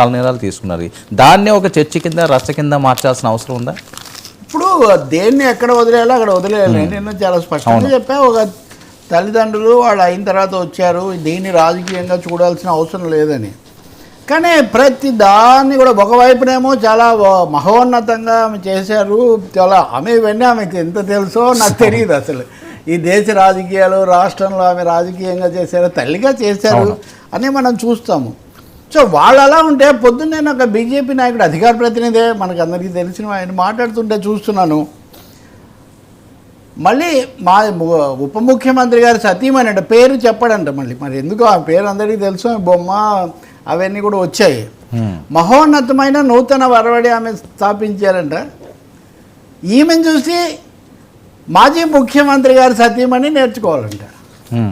తలనీలాలు తీసుకున్నారు. దాన్నే ఒక చర్చ కింద రచ్చ కింద మార్చాల్సిన అవసరం ఉందా? ఇప్పుడు దేన్ని ఎక్కడ వదిలేయాలో అక్కడ వదిలేయాలి. నేను చాలా స్పష్టంగా చెప్పా ఒక తల్లిదండ్రులు వాళ్ళు అయిన తర్వాత వచ్చారు దీన్ని రాజకీయంగా చూడాల్సిన అవసరం లేదని. కానీ ప్రతి దాన్ని కూడా ఒకవైపునేమో చాలా మహోన్నతంగా ఆమె చేశారు చాలా ఆమె ఇవన్నీ ఆమెకి ఎంత తెలుసో నాకు తెలియదు అసలు. ఈ దేశ రాజకీయాలు రాష్ట్రంలో ఆమె రాజకీయంగా చేశారు తల్లిగా చేశారు అని మనం చూస్తాము. సో వాళ్ళు అలా ఉంటే పొద్దున్న నేను ఒక బీజేపీ నాయకుడు అధికార ప్రతినిధే మనకు అందరికీ తెలిసిన ఆయన మాట్లాడుతుంటే చూస్తున్నాను మళ్ళీ మా ఉప ముఖ్యమంత్రి గారు సతీమణి అంటే పేరు చెప్పడంట మళ్ళీ మరి ఎందుకు ఆ పేరు అందరికీ తెలుసు బొమ్మ అవన్నీ కూడా వచ్చాయి. మహోన్నతమైన నూతన వరవడి ఆమె స్థాపించారంట ఈమెను చూసి మాజీ ముఖ్యమంత్రి గారు సతీమణి నేర్చుకోవాలంట.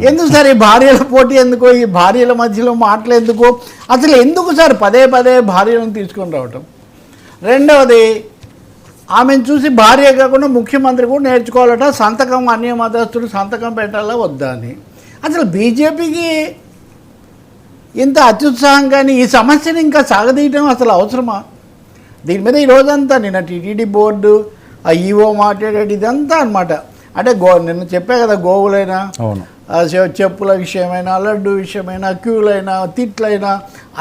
ఎందుకు సార్ ఈ భార్యల పోటీ ఎందుకు? ఈ భార్యల మధ్యలో మాటలు ఎందుకో? అసలు ఎందుకు సార్ పదే పదే భార్యలను తీసుకొని రావటం? రెండవది ఆమెను చూసి భార్య కాకుండా ముఖ్యమంత్రి కూడా నేర్చుకోవాలట. సంతకం అన్య మతస్థులు సంతకం పెట్టాలా వద్దా అని. అసలు బీజేపీకి ఇంత అత్యుత్సాహం కానీ ఈ సమస్యను ఇంకా సాగదీయటం అసలు అవసరమా? దీని మీద ఈ నిన్న టీటీడీ బోర్డు ఆ ఈఓ మాట్లాడేది ఇదంతా అనమాట అంటే గో నిన్న చెప్పా కదా గోవులైనా అవును. చెప్పుల విషయమైనా లడ్డు విషయమైనా క్యూలైనా తిట్లైనా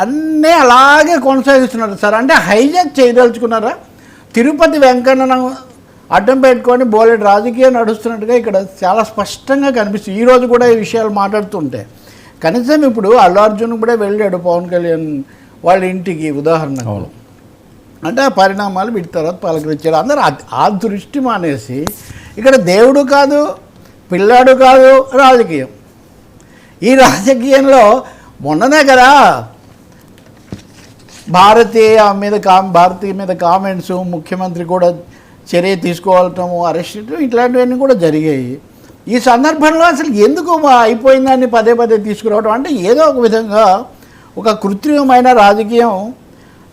అన్నీ అలాగే కొనసాగిస్తున్నారు. సార్ అంటే హైజాక్ చేయదలుచుకున్నారా? తిరుపతి వెంకన్నను అడ్డం పెట్టుకొని బోలెడు రాజకీయం నడుస్తున్నట్టుగా ఇక్కడ చాలా స్పష్టంగా కనిపిస్తుంది. ఈరోజు కూడా ఈ విషయాలు మాట్లాడుతుంటే. కనీసం ఇప్పుడు అల్లు అర్జున్ కూడా వెళ్ళాడు పవన్ కళ్యాణ్ వాళ్ళ ఇంటికి ఉదాహరణకు. అవును. అంటే ఆ పరిణామాలు వీటి తర్వాత పలకరించాడు. అందరూ ఆ- దృష్టి మానేసి ఇక్కడ దేవుడు కాదు పిల్లాడు కాదు రాజకీయం. ఈ రాజకీయంలో మొన్ననే కదా భారతీయ మీద కామ్ భారతీయ మీద కామెంట్స్ ముఖ్యమంత్రి కూడా చర్య తీసుకోవటము అరెస్ట్ ఇట్లాంటివన్నీ కూడా జరిగాయి. ఈ సందర్భంలో అసలు ఎందుకు అయిపోయిందాన్ని పదే పదే తీసుకురావడం అంటే ఏదో ఒక విధంగా ఒక కృత్రిమమైన రాజకీయం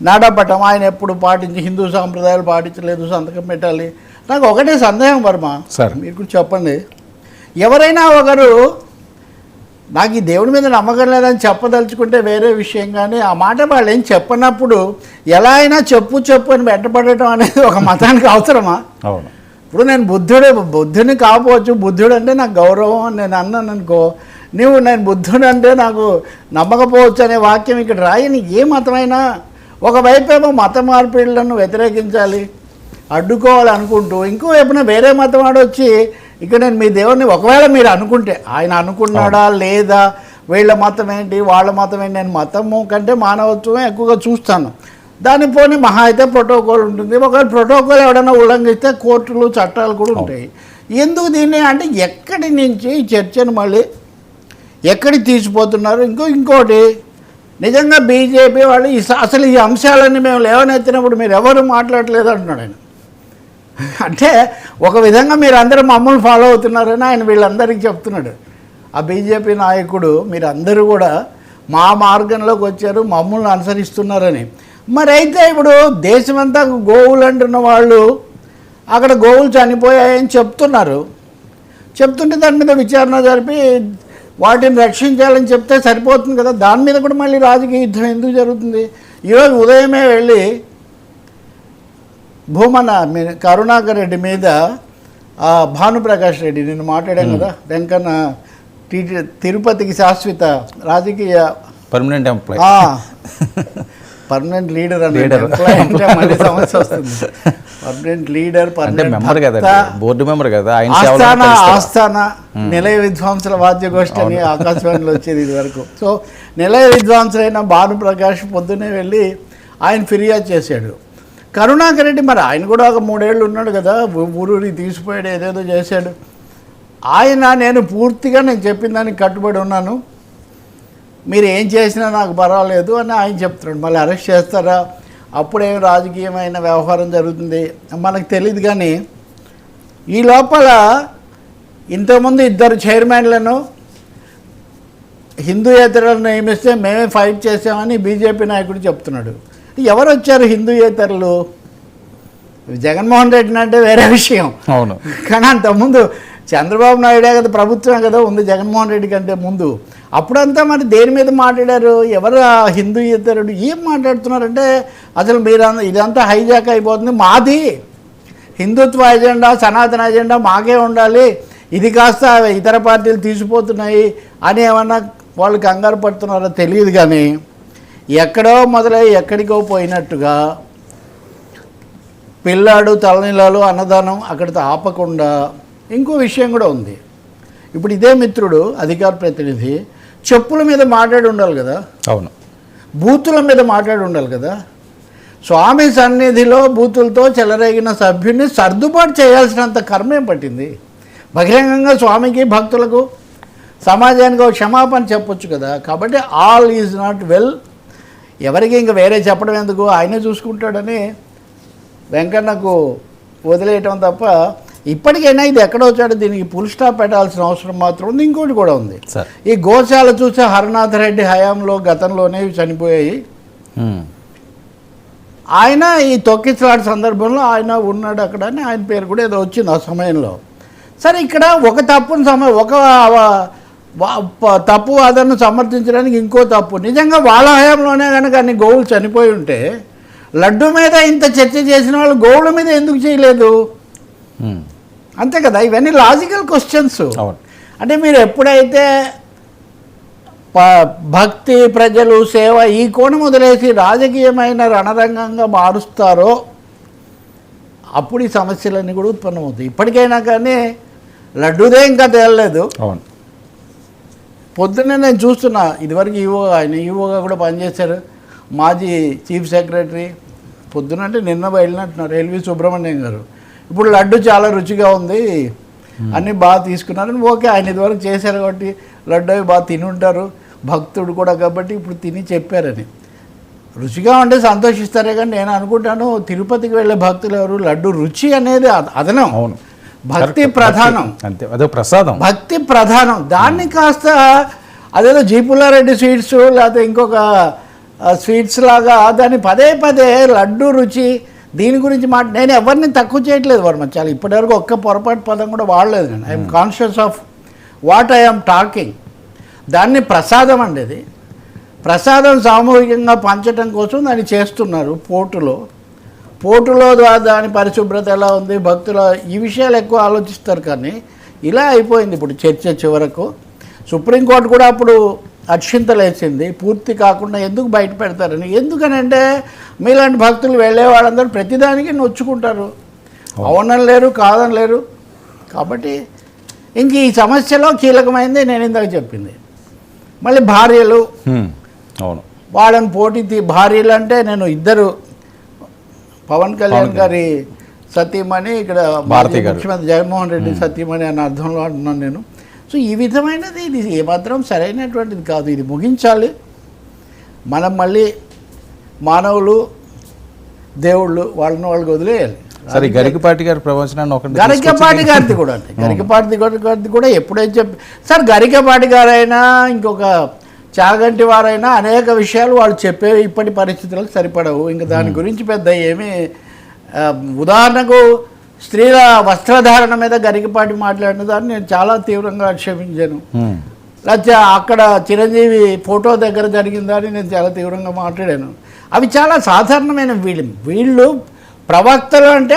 నాడపట్టం ఆయన ఎప్పుడు పాటించి హిందూ సాంప్రదాయాలు పాటించలేదు సంతకం పెట్టాలి. నాకు ఒకటే సందేహం వర్మ. సార్. మీరు కూడా చెప్పండి. ఎవరైనా ఒకరు నాకు ఈ దేవుడి మీద నమ్మకం లేదని చెప్పదలుచుకుంటే వేరే విషయం కానీ ఆ మాట వాళ్ళు ఏం చెప్పనప్పుడు ఎలా అయినా చెప్పు చెప్పు అని వెంటపడటం అనేది ఒక మతానికి అవసరమా? అవును. ఇప్పుడు నేను బుద్ధుడు బుద్ధుని కాకపోవచ్చు బుద్ధుడు అంటే నాకు గౌరవం అని నేను అన్నాను అనుకో నువ్వు నేను బుద్ధుడు అంటే నాకు నమ్మకపోవచ్చు అనే వాక్యం ఇక్కడ రాయని ఏ మతమైనా ఒకవైపు ఏమో మత మార్పిడులను వ్యతిరేకించాలి అడ్డుకోవాలి అనుకుంటూ ఇంకో వైపున వేరే మతం వాడు వచ్చి ఇక్కడ నేను మీ దేవుడిని ఒకవేళ మీరు అనుకుంటే ఆయన అనుకున్నాడా లేదా వీళ్ళ మతం ఏంటి వాళ్ళ మతం ఏంటి నేను మతము కంటే మానవత్వమే ఎక్కువగా చూస్తాను. దాని పోనీ మహా అయితే ప్రోటోకాల్ ఉంటుంది. ఒకవేళ ప్రోటోకాల్ ఎవడైనా ఉల్లంఘిస్తే కోర్టులు చట్టాలు కూడా ఉంటాయి. ఎందుకు దీన్ని అంటే ఎక్కడి నుంచి ఈ చర్చను మళ్ళీ ఎక్కడికి తీసిపోతున్నారు? ఇంకో ఇంకోటి నిజంగా బీజేపీ వాళ్ళు ఈ అసలు ఈ అంశాలన్నీ మేము లేవనెత్తినప్పుడు మీరు ఎవరు మాట్లాడలేదు అంటున్నాడు ఆయన. అంటే ఒక విధంగా మీరు అందరూ మమ్మల్ని ఫాలో అవుతున్నారని ఆయన వీళ్ళందరికీ చెప్తున్నాడు. ఆ బీజేపీ నాయకుడు మీరు అందరూ కూడా మా మార్గంలోకి వచ్చారు మమ్మల్ని అనుసరిస్తున్నారని. మరి అయితే ఇప్పుడు దేశమంతా గోవులు అంటున్న వాళ్ళు అక్కడ గోవులు చనిపోయాయని చెప్తున్నారు. చెప్తుంటే దాని మీద విచారణ జరిపి వాటిని రక్షించాలని చెప్తే సరిపోతుంది కదా? దాని మీద కూడా మళ్ళీ రాజకీయ యుద్ధం ఎందుకు జరుగుతుంది? ఈరోజు ఉదయమే వెళ్ళి భూమన మీ- కరుణాకర్ రెడ్డి మీద భానుప్రకాష్ రెడ్డి నేను మాట్లాడాను కదా వెంకన్న తిరుపతికి శాశ్వత రాజకీయ పర్మనెంట్ ఎంప్లాయ్ పర్మనెంట్ లీడర్ వస్తుంది. పర్మనెంట్ లీడర్ మెంబర్ భక్త, బోర్డు మెంబర్ కదా. ఆస్థాన. ఆస్థాన నిలయ విద్వాంసుల వాద్యగోష్ఠి అని ఆకాశవాణిలో వచ్చేది ఇది వరకు సో నిలయ విద్వాంసులైన భానుప్రకాష్ పొద్దునే వెళ్ళి ఆయన ఫిర్యాదు చేశాడు. కరుణాకర్ రెడ్డి మరి ఆయన కూడా ఒక మూడేళ్ళు ఉన్నాడు కదా. ఊ- ఊరూరికి తీసిపోయాడు ఏదేదో చేశాడు. ఆయన నేను పూర్తిగా నేను చెప్పిన దానికి కట్టుబడి ఉన్నాను. మీరు ఏం చేసినా నాకు పర్వాలేదు అని ఆయన చెప్తున్నాడు. మళ్ళీ అరెస్ట్ చేస్తారా? అప్పుడేం రాజకీయమైన వ్యవహారం జరుగుతుంది? మనకు తెలియదు కానీ ఈ లోపల ఇంతకుముందు ఇద్దరు చైర్మన్లను హిందూయేతరులను నియమిస్తే మేమే ఫైట్ చేసామని బీజేపీ నాయకుడు చెప్తున్నాడు. ఎవరు వచ్చారు హిందూయేతరులు జగన్మోహన్ రెడ్డిని అంటే వేరే విషయం. అవును. కానీ అంతకుముందు చంద్రబాబు నాయుడే కదా ప్రభుత్వం కదా ఉంది జగన్మోహన్ రెడ్డి కంటే ముందు. అప్పుడంతా మరి దేని మీద మాట్లాడారు? ఎవరు హిందూ ఇతరుడు ఏం మాట్లాడుతున్నారంటే అసలు మీరు ఇదంతా హైజాక్ అయిపోతుంది. మాది హిందుత్వ ఎజెండా సనాతన ఎజెండా మాకే ఉండాలి. ఇది కాస్త ఇతర పార్టీలు తీసిపోతున్నాయి అని ఏమన్నా వాళ్ళు కంగారు పడుతున్నారో తెలియదు కానీ ఎక్కడో మొదలై ఎక్కడికో పోయినట్టుగా పిల్లాడు తలనీలాలు అన్నదానం అక్కడితో ఆపకుండా ఇంకో విషయం కూడా ఉంది. ఇప్పుడు ఇదే మిత్రుడు అధికార ప్రతినిధి చెప్పుల మీద మాట్లాడి ఉండాలి కదా? అవును. బూతుల మీద మాట్లాడి ఉండాలి కదా? స్వామి సన్నిధిలో బూతులతో చెలరేగిన సభ్యుడిని సర్దుబాటు చేయాల్సినంత కర్మేం పట్టింది? బహిరంగంగా స్వామికి భక్తులకు సమాజానికి ఒక క్షమాపణ చెప్పొచ్చు కదా? కాబట్టి ఆల్ ఈజ్ నాట్ వెల్. ఎవరికి ఇంకా వేరే చెప్పడం ఎందుకు? ఆయనే చూసుకుంటాడని వెంకన్నకు వదిలేయటం తప్ప ఇప్పటికైనా ఇది ఎక్కడ వచ్చాడో దీనికి ఫుల్ స్టాప్ పెట్టాల్సిన అవసరం మాత్రం ఉంది ఇంకోటి కూడా ఉంది. సార్. ఈ గోశాల చూస్తే హరనాథ్ రెడ్డి హయాంలో గతంలోనే చనిపోయాయి. ఆయన ఈ తొక్కిసలాట సందర్భంలో ఆయన ఉన్నాడు అక్కడ అని ఆయన పేరు కూడా ఏదో వచ్చింది ఆ సమయంలో. సరే ఇక్కడ ఒక తప్పును సమ ఒక తప్పు వాదనను సమర్థించడానికి ఇంకో తప్పు. నిజంగా వాళ్ళ హయాంలోనే కనుక అన్ని గోవులు చనిపోయి ఉంటే లడ్డు మీద ఇంత చర్చ చేసిన వాళ్ళు గోవుల మీద ఎందుకు చేయలేదు. అంతే కదా ఇవన్నీ లాజికల్ క్వశ్చన్స్ అవును. అంటే మీరు ఎప్పుడైతే భక్తి ప్రజలు సేవ ఈ కోణం వదిలేసి రాజకీయమైన రణరంగంగా మారుస్తారో అప్పుడు ఈ సమస్యలన్నీ కూడా ఉత్పన్నమవుతాయి. ఇప్పటికైనా కానీ లడ్డూదే ఇంకా తేలలేదు. అవును. పొద్దున్నే నేను చూస్తున్నా ఇదివరకు ఈవో ఆయన ఈవోగా కూడా పనిచేశారు. మాజీ చీఫ్ సెక్రటరీ. పొద్దున అంటే నిన్న వెళ్ళినట్టున్నారు ఎల్వి సుబ్రహ్మణ్యం గారు. ఇప్పుడు లడ్డు చాలా రుచిగా ఉంది. అన్నీ బాగా తీసుకున్నారని ఓకే ఆయన ఇదివరకు చేశారు కాబట్టి లడ్డు అవి బాగా తిని ఉంటారు భక్తుడు కూడా కాబట్టి ఇప్పుడు తిని చెప్పారని. రుచిగా ఉంటే సంతోషిస్తారే కానీ నేను అనుకుంటాను తిరుపతికి వెళ్ళే భక్తులు ఎవరు? లడ్డు రుచి అనేది అద- అదనం. అవును. భక్తి. ప్రధానం. అంతే. అదో ప్రసాదం. భక్తి ప్రధానం. దాన్ని కాస్త అదేదో జీపుల్లారెడ్డి స్వీట్స్ లేకపోతే ఇంకొక స్వీట్స్ లాగా దాన్ని పదే పదే లడ్డు రుచి దీని గురించి మాట నేను ఎవరిని తక్కువ చేయట్లేదు వర్మ. చాలా ఇప్పటివరకు ఒక్క పొరపాటు పదం కూడా వాడలేదు నేను. I'm conscious of what I'm talking దాన్ని ప్రసాదం అండి ఇది. ప్రసాదం సామూహికంగా పంచడం కోసం దాన్ని చేస్తున్నారు పోర్టులో పోర్టులో ద్వారా దాని పరిశుభ్రత ఎలా ఉంది భక్తుల ఈ విషయాలు ఎక్కువ ఆలోచిస్తారు కానీ ఇలా అయిపోయింది ఇప్పుడు చర్చ చివరకు. సుప్రీంకోర్టు కూడా అప్పుడు అక్షింతలేసింది పూర్తి కాకుండా ఎందుకు బయట పెడతారని? ఎందుకనంటే మీలాంటి భక్తులు వెళ్ళే వాళ్ళందరూ ప్రతిదానికి నొచ్చుకుంటారు అవునని లేరు కాదని లేరు. కాబట్టి ఇంక ఈ సమస్యలో కీలకమైంది నేను ఇందాక చెప్పింది. మళ్ళీ భార్యలు. అవును. వాళ్ళని పోటీ భార్యలు అంటే నేను ఇద్దరు. పవన్ కళ్యాణ్ గారి సతీమణి ఇక్కడ. ముఖ్యమంత్రి జగన్మోహన్ రెడ్డి సతీమణి అనే అర్థంలో అంటున్నాను నేను. సో ఈ విధమైనది ఇది ఏమాత్రం సరైనటువంటిది కాదు. ఇది ముగించాలి. మనం మళ్ళీ మానవులు దేవుళ్ళు వాళ్ళని వాళ్ళకి వదిలేయాలి. సరే గరికపాటి గారి ప్రవచనాన్ని ఒకటి గరికపాటి గారిది కూడా గరికపాటి గారిది కూడా ఎప్పుడైతే చెప్పి సార్ గరికపాటి గారైనా ఇంకొక చాగంటి వారైనా అనేక విషయాలు వాళ్ళు చెప్పేవి ఇప్పటి పరిస్థితులకు సరిపడవు. ఇంకా దాని గురించి పెద్ద ఏమీ ఉదాహరణకు స్త్రీల వస్త్రధారణ మీద గరికపాటి మాట్లాడిన దాన్ని నేను చాలా తీవ్రంగా క్షమించాను ఉమ్. లేకపోతే అక్కడ చిరంజీవి ఫోటో దగ్గర జరిగిందని నేను చాలా తీవ్రంగా మాట్లాడాను. అవి చాలా సాధారణమైన వీళ్ళు. వీళ్ళు ప్రవక్తలు అంటే